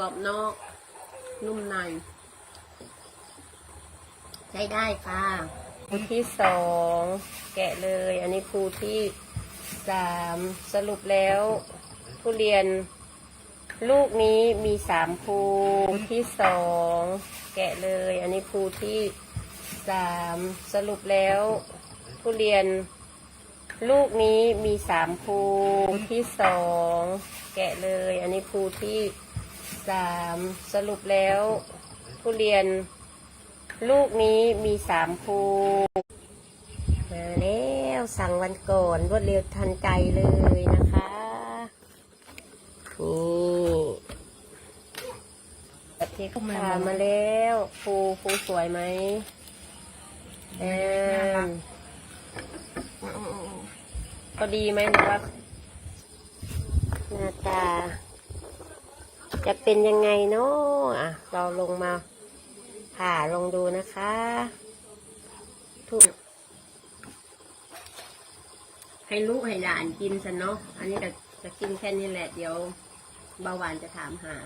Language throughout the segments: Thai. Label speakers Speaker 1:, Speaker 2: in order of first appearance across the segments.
Speaker 1: กรอบนอก นุ่มใน ใช้ได้ค่ะภูที่สองแกะเลย อันนี้ภูที่สามสรุปแล้วทุเรียน ลูกนี้มีสามภูภูที่สองแกะเลย อันนี้ภูที่สามสรุปแล้วทุเรียน ลูกนี้มีสามภูภูที่สองแกะเลย อันนี้ภูที่ สามสรุปแล้วทุเรียนลูกนี้มีสามภูมาแล้วสั่งวันก่อนรวดเร็วทันใจเลยนะคะนี่ปฏิกามาแล้วภูภูสวยไหมเอมก็ดีไหมหรือว่าหน้าตา จะเป็นยังไงเนาะอะ เราลงมาผ่าลงดูนะคะถูกให้ลูกให้หลานกินซะเนาะ อันนี้จะจะกินแค่นี้แหละ เดี๋ยวเบาหวานจะถามหา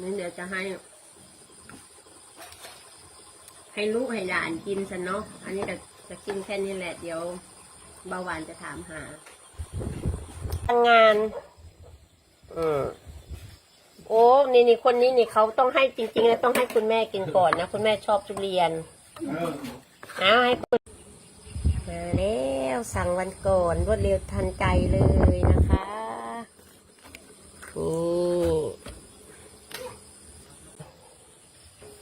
Speaker 1: นี่เดี๋ยวจะให้ ให้ลูกให้หลานกินซะเนาะ อันนี้จะจะกินแค่นี้แหละ เดี๋ยว เบาหวานจะถามหาทำงาน อืมโอ้นี่นี่คนนี้นี่เขาต้องให้จริงๆแล้วต้องให้คุณแม่กินก่อนนะคุณแม่ชอบทุเรียนเอาให้คุณมาแล้วสั่งวันก่อนรวดเร็วทันใจเลยนะคะ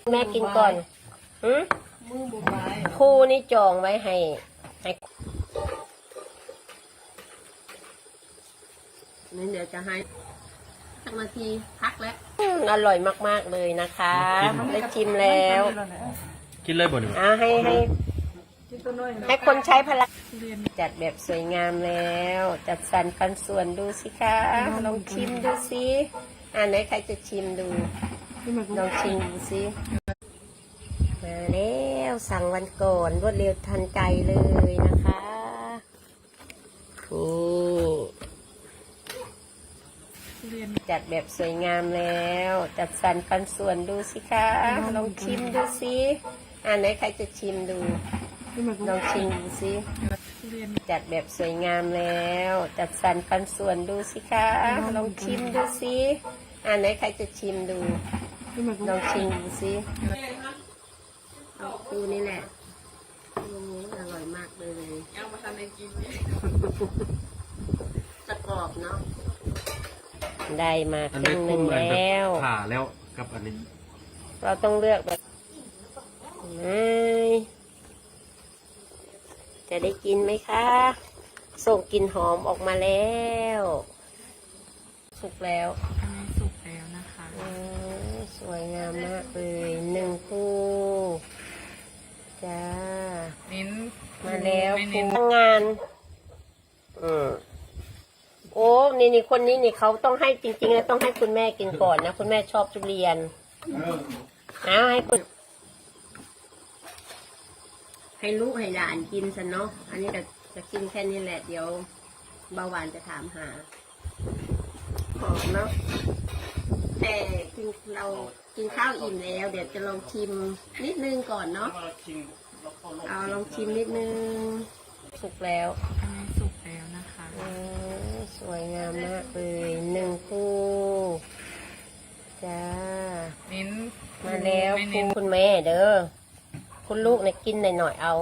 Speaker 1: นี่แม่กินก่อนหืม
Speaker 2: มือบุบาย
Speaker 1: ครูนี่จองไว้ให้ ให้ นี่เดี๋ยวจะให้สักนาทีพักแล้วอืมอร่อยมาก ๆ เลยนะคะ ได้ชิมแล้ว
Speaker 3: กินเลยบ่หนู
Speaker 1: อ่าให้ให้
Speaker 2: ที่ตัวน้อย
Speaker 1: ให้คนใช้พลัง
Speaker 2: เรียน
Speaker 1: จัดแบบสวยงามแล้ว จัดสรรปันส่วนดูสิคะลองชิมดูสิอ่าไหนใครจะชิมดู
Speaker 2: ที่มัน
Speaker 1: ลองชิมดูสิมาแล้วสั่งวันก่อนรวดเร็วทันใจเลยนะคะนี่
Speaker 2: เรียน
Speaker 1: จัดแบบสวยงามแล้ว จัดสรรปันส่วนดูสิคะลองชิมดูสิอ่าไหนใครจะชิมดู
Speaker 2: ที่มัน
Speaker 1: ลองชิมดูสิ
Speaker 2: เรียน
Speaker 1: จัดแบบสวยงามแล้ว จัดสรรปันส่วนดูสิคะลองชิมดูสิอ่าไหนใครจะชิมดู
Speaker 2: ที่มัน
Speaker 1: ลองชิมดูสิเอาดูนี่แหละอืมอร่อยมากเลย
Speaker 2: เอามาทำในกิน
Speaker 1: จะกรอบเนาะ ได้มาค
Speaker 3: อัน
Speaker 1: รึ่
Speaker 3: นี้
Speaker 1: งห
Speaker 3: คุ้
Speaker 1: นึ่
Speaker 3: ม
Speaker 1: ง
Speaker 3: กัน
Speaker 1: แล้
Speaker 3: กับ
Speaker 1: ว
Speaker 3: ผ่าแล้วกับอันนี้
Speaker 1: เราต้องเลือกแบบเอ้ยจะได้กินไหมคะ ส่งกลิ่นหอมออกมาแล้ว สุกแล้ว
Speaker 2: อันนี้สุกแล้วนะคะ
Speaker 1: อืมสวยงามมากเลยหนึ่งคู่จ้า
Speaker 2: เน้น
Speaker 1: มาแล้ว
Speaker 2: ไม่
Speaker 1: ครู
Speaker 2: เน้น
Speaker 1: ทำงาน อืม โอ้นี่นี่คนนี้นี่เขาต้องให้จริงๆแล้วต้องให้คุณแม่กินก่อนนะคุณแม่ชอบทุเรียนเอาให้คุณให้ลูกให้หลานกินซะเนาะอันนี้จะจะกินแค่นี้แหละเดี๋ยวเบาหวานจะถามหาหอมเนาะแต่กินเรากินข้าวอิ่มแล้ว เดี๋ยวจะลองชิมนิดนึงก่อนเนาะเอาลองชิมนิดนึง สุกแล้ว
Speaker 2: อันนี้สุกแล้วนะคะ
Speaker 1: อืมสวยงามมากเลยหนึ่งคู่จ้า
Speaker 2: เน้น
Speaker 1: มาแล้ว
Speaker 2: ไม่
Speaker 1: คุ
Speaker 2: เน้
Speaker 1: ณ
Speaker 2: น
Speaker 1: คุณแม่เด้อคุณลูกเนี่ยกินหน่อยๆเอา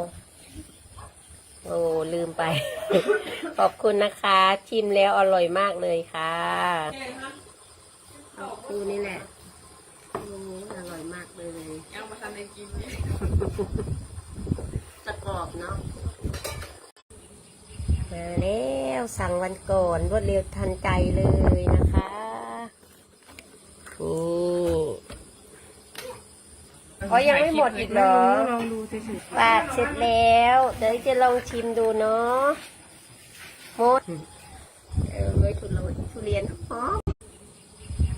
Speaker 1: โอ้ลืมไป ขอบคุณนะคะ ชิมแล้วอร่อยมากเลยค่ะเอาดูนี่แหละอืมอร่อยมากเลย
Speaker 2: เอามาทำในกิน
Speaker 1: จะกรอบเนาะ มาแล้วสั่งวันก่อนรวดเร็วทันใจเลยนะคะนี่อ๋อยังไม่หมดอีกเหรอ
Speaker 2: ลองดูเฉย
Speaker 1: ปาดเสร็จแล้ว เดี๋ยวจะลองชิมดูเนาะหมดเออเลยทุเรียนทุเรียนหอม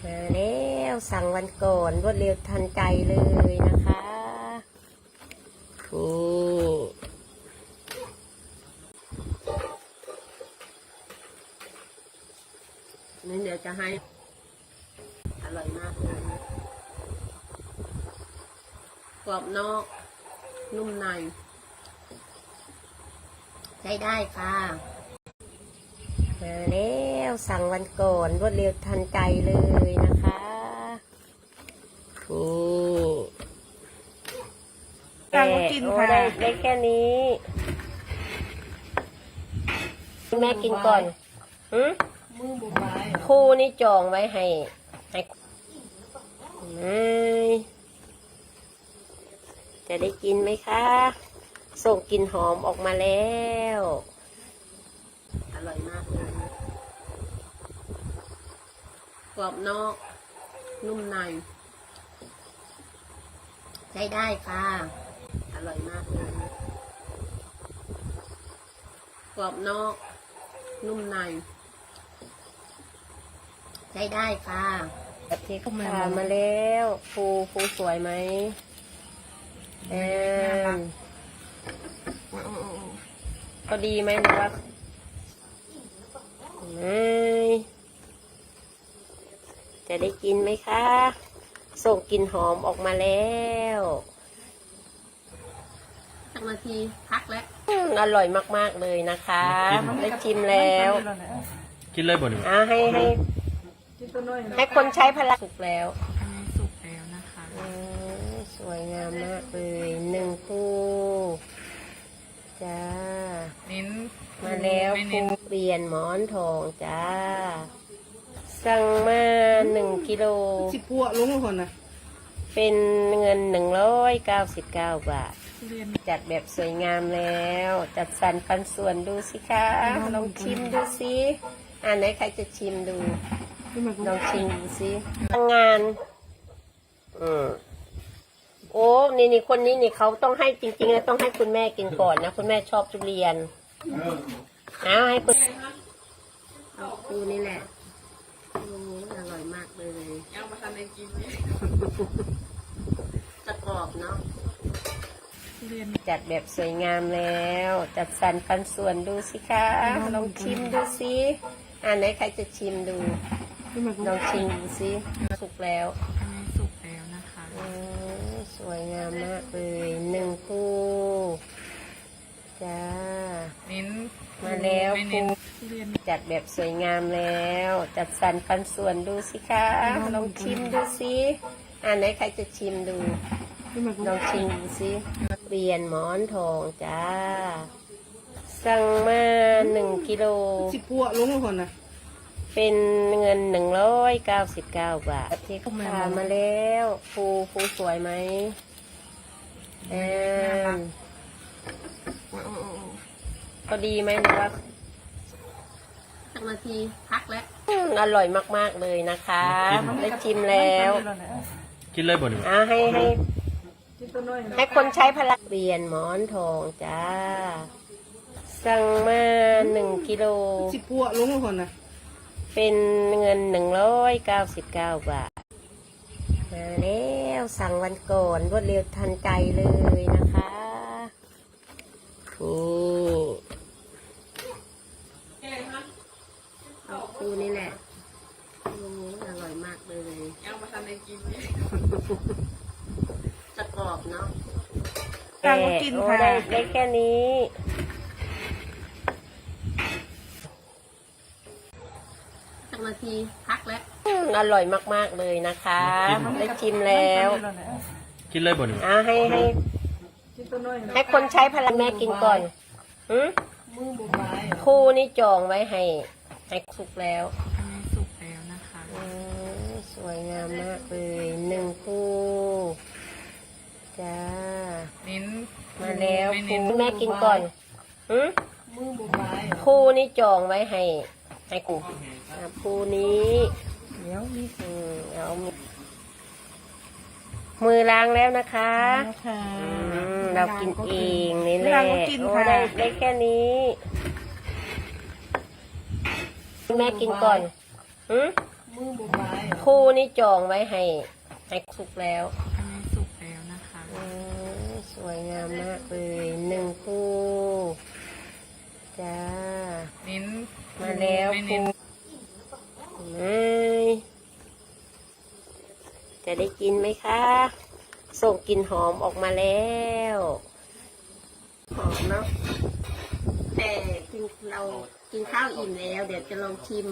Speaker 1: มาแล้วสั่งวันก่อนรวดเร็วทันใจเลยนะคะ นี่ ให้ อร่อยมากเลยกรอบนอก นุ่มใน ใช้ได้ค่ะมาแล้วสั่งวันก่อนรวดเร็วทันใจเลยนะคะนี่
Speaker 2: สั่งมากินค่ะ
Speaker 1: โอ้ได้ได้แค่นี้แม่กินก่อน หืม
Speaker 2: มือบุบไม้
Speaker 1: คู่นี่จองไว้ให้ ให้จะได้กินไหมคะ ส่งกลิ่นหอมออกมาแล้ว อร่อยมากเลยกรอบนอก นุ่มใน ใช้ได้ค่ะ อร่อยมากเลยกรอบนอก นุ่มใน ใช้ได้ค่ะแบบที่เขาพามาแล้วภูภูสวยไหมเออ
Speaker 2: โอ้ยโอ้ยโอ้ย
Speaker 1: ก็ดีไหมหรือว่าไม่จะได้กินไหมคะ ส่งกลิ่นหอมออกมาแล้วสักนาทีพักแล้วอืมอร่อยมาก ๆ เลยนะคะ ได้ชิมแล้ว
Speaker 3: กินเลยบ่นี่
Speaker 1: อ่าให้ให้
Speaker 2: ที่ตัวน้อยนะ
Speaker 1: ให้คนใช้พลังสุกแล้ว
Speaker 2: อันนี้สุกแล้วนะคะ
Speaker 1: อืมสวยงามมากเลยหนึ่งคู่จ้า
Speaker 2: เน้น
Speaker 1: มาแล้ว
Speaker 2: ไม่
Speaker 1: คู่
Speaker 2: เน้น
Speaker 1: เปลี่ยนหมอนทองจ้า สั่งมาหนึ่งกิโล
Speaker 2: สิปัวลงคนนะ
Speaker 1: เป็นเงินหนึ่งร้อยเก้าสิบเก้าบาท
Speaker 2: เรียน
Speaker 1: จัดแบบสวยงามแล้ว จัดสรรปันส่วนดูสิคะ ลองชิมดูสิ อ่านไหนใครจะชิมดู
Speaker 2: ที่มัน
Speaker 1: ลองชิมดูสิทำงานอืมโอ้นี่นี่คนนี้นี่เขาต้องให้จริงๆแล้วต้องให้คุณแม่กินก่อนนะคุณแม่ชอบทุเรียนเอาให้คุณเอาคูนี่แหละคูนี้อร่อยมากเลย
Speaker 2: ยังมาทำในกิน
Speaker 1: จะกรอบเนาะ
Speaker 2: เรียน
Speaker 1: จัดแบบสวยงามแล้ว จัดสรรปันส่วนดูสิคะลองชิมดูสิอ่านไหนใครจะชิมดู
Speaker 2: ที่มัน
Speaker 1: ลองชิมดูสิสุกแล้ว
Speaker 2: อันนี้สุกแล้วนะคะ
Speaker 1: อืมสวยงามมากเลยหนึ่งคู่จ้า
Speaker 2: เน้น
Speaker 1: มาแล้ว
Speaker 2: ไม่เน้น
Speaker 1: คู่
Speaker 2: เรียน
Speaker 1: จัดแบบสวยงามแล้ว จัดสรรปันส่วนดูสิคะลองชิมดูสิอ่านไหนใครจะชิมดู
Speaker 2: ที่มัน
Speaker 1: ลองชิมดูสิเปลี่ยนหมอนทองจ้า สั่งมาหนึ่งกิโล
Speaker 2: สิปัวลงคนนะ
Speaker 1: เป็นเงินหนึ่งร้อยเก้าสิบเก้าบาทที่เขาพามาแล้วภูภูสวยไหมเออ
Speaker 2: โอ้ยโอ้ยโอ้ย
Speaker 1: ก็ดีไหมหรือว่าสักนาทีพักแล้วอืมอร่อยมาก ๆ เลยนะคะ ได้ชิมแล้ว
Speaker 3: กินเลยบ่นี่
Speaker 1: อ่าให้ให้
Speaker 2: ที่ตัวน้อยนะ
Speaker 1: ให้คนใช้พลังเปลี่ยนหมอนทองจ้า สั่งมาหนึ่งกิโล
Speaker 2: สิปัวลงคนนะ
Speaker 1: เป็นเงินหนึ่งร้อยเก้าสิบเก้าบาท มาแล้วสั่งวันก่อนรวดเร็วทันใจเลยนะคะนี่เอาคูนี่แหละคูนี้อร่อยมากเลย
Speaker 2: ยังมาทำในกิน
Speaker 1: จะกรอบเนาะ
Speaker 2: สั่งมากิน
Speaker 1: โอ้
Speaker 2: ค่ะ
Speaker 1: ได้ได้แค่นี้สักนา ทีพักแล้ว อืมอร่อยมาก ๆ เลยนะคะ ได้ชิมแล้ว
Speaker 3: กินเลยบ่นี่
Speaker 1: อ่าให้ให้
Speaker 2: ที่ตัวน้อยนะ
Speaker 1: ให้คนใช้พลังแม่กินก่อนหืม
Speaker 2: มือบุบไม้
Speaker 1: คู่นี่จองไว้ให้ ให้สุกแล้ว
Speaker 2: อันนี้สุกแล้วนะคะ
Speaker 1: อืมสวยงามมากเลยหนึ่งคู่จ้า
Speaker 2: เน้น
Speaker 1: มาแล้ว
Speaker 2: ไม่เน้น
Speaker 1: คู่แม่กินก่อนหืม
Speaker 2: มือบุบไม้
Speaker 1: คู่นี่จองไว้ให้ ให้กูอะคู่นี้
Speaker 2: เดี๋ยวนี่
Speaker 1: อืมเอามือมือล้างแล้วนะคะ
Speaker 2: ค่ะ
Speaker 1: อืมเรากินเองนี่แห
Speaker 2: เรา
Speaker 1: ละ
Speaker 2: ก็กิน
Speaker 1: โอ้
Speaker 2: ค่ะ
Speaker 1: ได้ได้แค่นี้แม่กินก่อนหืม
Speaker 2: มือบุบไม้
Speaker 1: คู่นี่จองไว้ให้ ให้สุกแล้ว
Speaker 2: อันนี้สุกแล้วนะคะ
Speaker 1: อืมสวยงามมากเลยหนึ่งคู่จ้า
Speaker 2: เน้น
Speaker 1: มาแล้ว
Speaker 2: ไม่เน้น
Speaker 1: อืมจะได้กินไหมคะ ส่งกลิ่นหอมออกมาแล้วหอมเนาะแต่กินเรากินข้าวอิ่มแล้ว เดี๋ยวจะลองชิม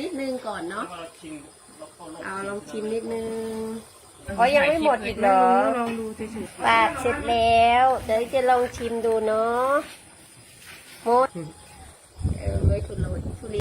Speaker 1: นิดนึงก่อนเนาะเอาลองชิมนิดนึงอ๋อยังไม่หมดอีกเหรอ
Speaker 2: ลองดูสิสิ
Speaker 1: ปาดเสร็จแล้ว เดี๋ยวจะลองชิมดูเนาะหมด